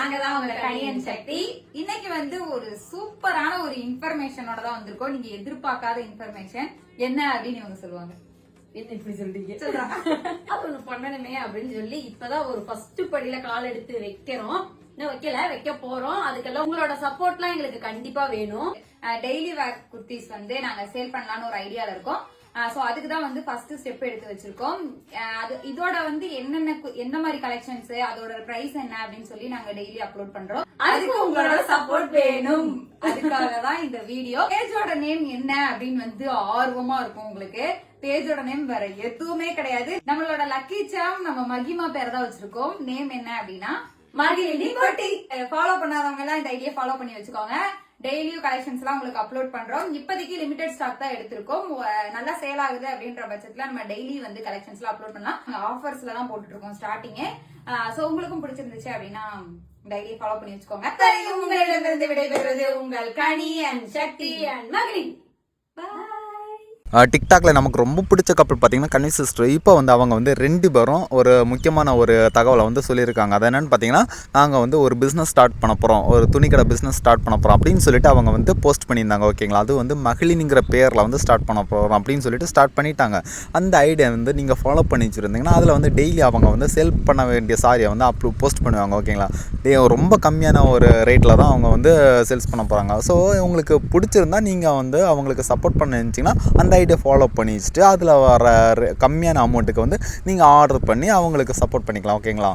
நாங்க தான் உங்க கணியன் சக்தி. இன்னைக்கு வந்து ஒரு சூப்பரான ஒரு இன்ஃபர்மேஷனோட தான் வந்திருக்கோம். நீங்க எதிர்பார்க்காத இன்ஃபர்மேஷன் என்ன அப்படின்னு இவங்க சொல்லுவாங்க. என்ன இப்படி சொல்றீங்க? அது ஒண்ணு பண்ணணுமே அப்படின்னு சொல்லி இப்பதான் ஒரு ஃபர்ஸ்ட் படியில கால் எடுத்து வைக்கிறோம். இன்னும் வைக்கல வைக்க போறோம். அதுக்கெல்லாம் உங்களோட சப்போர்ட்லாம் எங்களுக்கு கண்டிப்பா வேணும். டெய்லி வேர் குர்த்திஸ் வந்து நாங்க சேல் பண்ணலாம்னு ஒரு ஐடியால இருக்கோம். சோ அதுக்கு தான் வந்து ஃபர்ஸ்ட் ஸ்டெப் எடுத்து வச்சிருக்கோம். அது இதோட வந்து என்னென்ன என்ன மாதிரி கலெக்ஷன்ஸ் அதோட பிரைஸ் என்ன அப்படின்னு சொல்லி நாங்க டெய்லி அப்லோட் பண்றோம். அதுக்கு உங்களோட சப்போர்ட் வேணும். அதுக்காக தான் இந்த வீடியோ பேஜோட நேம் என்ன அப்படின்னு வந்து ஆர்வமா இருக்கும் உங்களுக்கு. பேஜோட நேம் வேற எதுவுமே கிடையாது. நம்மளோட லக்கி சாம் நம்ம மகிமா பேர் தான் வச்சிருக்கோம். நேம் என்ன அப்படின்னா மகிழி ஃபாலோ பண்ணாதவங்க எல்லாம் இந்த ஐடியா ஃபாலோ பண்ணி வச்சுக்கோங்க. டெய்லியும் கலெக்ஷன்ஸ் எல்லாம் உங்களுக்கு அப்லோட் பண்றோம். இப்போதைக்கு லிமிடெட் ஸ்டாக் தான் எடுத்திருக்கோம். நல்லா சேல் ஆகுது அப்படின்ற பட்சத்துல நம்ம டெய்லி வந்து கலெக்ஷன்ஸ் எல்லாம் அப்லோட் பண்ணலாம். ஆஃபர்ஸ்ல தான் போட்டுட்டு இருக்கோம் ஸ்டார்டிங்கே சோ உங்களுக்கும் பிடிச்சிருந்துச்சு அப்படின்னா டெய்லி ஃபாலோ பண்ணி வச்சுக்கோங்க. உங்களிடமிருந்து விடைபெறுவது உங்கள் கனி அண்ட் சக்தி அண்ட் மகளின் டிக்டாக்ல நமக்கு ரொம்ப பிடிச்ச கப்பல் பார்த்தீங்கன்னா கன்னி சிஸ்டர் இப்போ வந்து அவங்க வந்து ரெண்டு பேரும் ஒரு முக்கியமான ஒரு தகவலை வந்து சொல்லியிருக்காங்க. அது என்னென்னு பார்த்தீங்கன்னா நாங்கள் வந்து ஒரு பிஸ்னஸ் ஸ்டார்ட் பண்ண போகிறோம் ஒரு துணிக்கடை பிஸ்னஸ் ஸ்டார்ட் பண்ண போகிறோம் அப்படின்னு சொல்லிட்டு அவங்க வந்து போஸ்ட் பண்ணியிருந்தாங்க ஓகேங்களா அது வந்து மகளினிங்கிற பேரில் வந்து ஸ்டார்ட் பண்ண போகிறோம் அப்படின்னு சொல்லிட்டு ஸ்டார்ட் பண்ணிட்டாங்க. அந்த ஐடியா வந்து நீங்கள் ஃபாலோ பண்ணி வச்சுருந்தீங்கன்னா அதில் வந்து டெய்லி அவங்க வந்து சேல் பண்ண வேண்டிய சாரியை வந்து அப்ரூவ் போஸ்ட் பண்ணுவாங்க ஓகேங்களா டே ரொம்ப கம்மியான ஒரு ரேட்டில் தான் அவங்க வந்து சேல்ஸ் பண்ண போகிறாங்க ஸோ உங்களுக்கு பிடிச்சிருந்தா நீங்கள் வந்து அவங்களுக்கு சப்போர்ட் பண்ண இருந்துச்சிங்கன்னா அந்த கைடை ஃபாலோ பண்ணிச்சுட்டு அதில் வர கம்மியான அமௌண்ட்டுக்கு வந்து நீங்கள் ஆர்டர் பண்ணி அவங்களுக்கு சப்போர்ட் பண்ணிக்கலாம் ஓகேங்களா